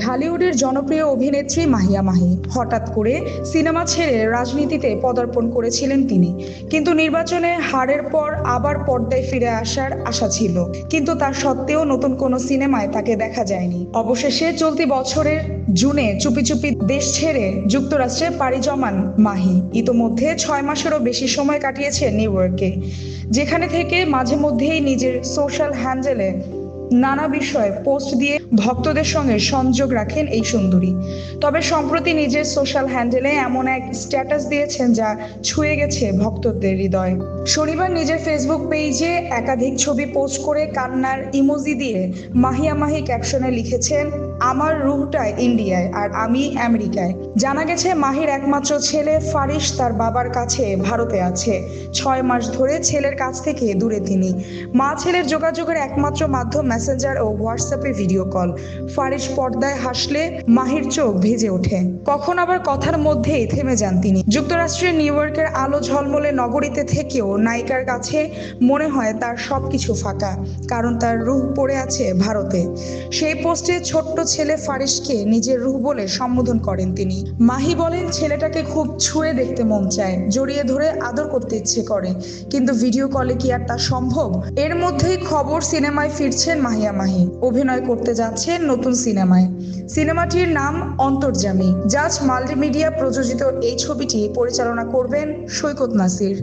ঢালিউডের জনপ্রিয় অভিনেত্রী মাহিয়া মাহি। হঠাৎ করে সিনেমা ছেড়ে রাজনীতিতে পদার্পণ করেছিলেন তিনি। কিন্তু নির্বাচনে হারের পর আবার পর্দায় ফিরে আসার আশা ছিল। কিন্তু তা সত্ত্বেও নতুন কোনো সিনেমায় তাকে দেখা যায়নি। অবশেষে চলতি বছরের জুনে চুপি চুপি দেশ ছেড়ে যুক্তরাষ্ট্রে পাড়ি জমান মাহি। ইতোমধ্যে ছয় মাসেরও বেশি সময় কাটিয়েছে নিউ ইয়র্কে, যেখানে থেকে মাঝে মধ্যেই নিজের সোশ্যাল হ্যান্ডেলে নানা বিষয়ে পোস্ট দিয়ে ভক্তদের সঙ্গে সংযোগ রাখেন এই সুন্দরী। তবে সম্প্রতি নিজের সোশ্যাল হ্যান্ডেলে এমন এক স্ট্যাটাস দিয়েছেন যা ছুঁয়ে গেছে ভক্তদের হৃদয়। শনিবার নিজের ফেসবুক পেজে একাধিক ছবি পোস্ট করে কান্নার ইমোজি দিয়ে মাহিয়া মাহি ক্যাপশনে লিখেছেন আমার রুহটা ইন্ডিয়ায় আর আমি আমেরিকায়। জানা গেছে, মাহির একমাত্র ছেলে ফারিস তার বাবার কাছে ভারতে আছে। ছয় মাস ধরে ছেলের কাছ থেকে দূরে তিনি। মা ছেলের যোগাযোগের একমাত্র মাধ্যম মেসেঞ্জার ও হোয়াটসঅ্যাপে ভিডিও কল। ফারিস পর্দায় হাসলে মাহির চোখ ভেজে ওঠে। কখন আবার কথার মধ্যেই থেমে যান তিনি। যুক্তরাষ্ট্রের নিউ ইয়র্কের আলো ঝলমলে নগরীতে থেকেও নায়িকার কাছে মনে হয় তার সবকিছু ফাঁকা, কারণ তার রুহ পড়ে আছে ভারতে। সেই পোস্টে ছোট্ট ছেলে ফারিসকে নিজের রুহ বলে সম্বোধন করেন তিনি। মাহি বলেন, ছেলেটাকে খুব ছুঁয়ে দেখতে মন চায়, জড়িয়ে ধরে আদর করতে ইচ্ছে করে। কিন্তু ভিডিও কলে কি আর তা সম্ভব? এর মধ্যেই খবর সিনেমায় ফিরছেন মাহিয়া মাহি। অভিনয় করতে যাচ্ছেন নতুন সিনেমায়। সিনেমাটির নাম অন্তর্জামী। জাজ মাল্টিমিডিয়া প্রযোজিত এই ছবিটি পরিচালনা করবেন সৈকত নাসির।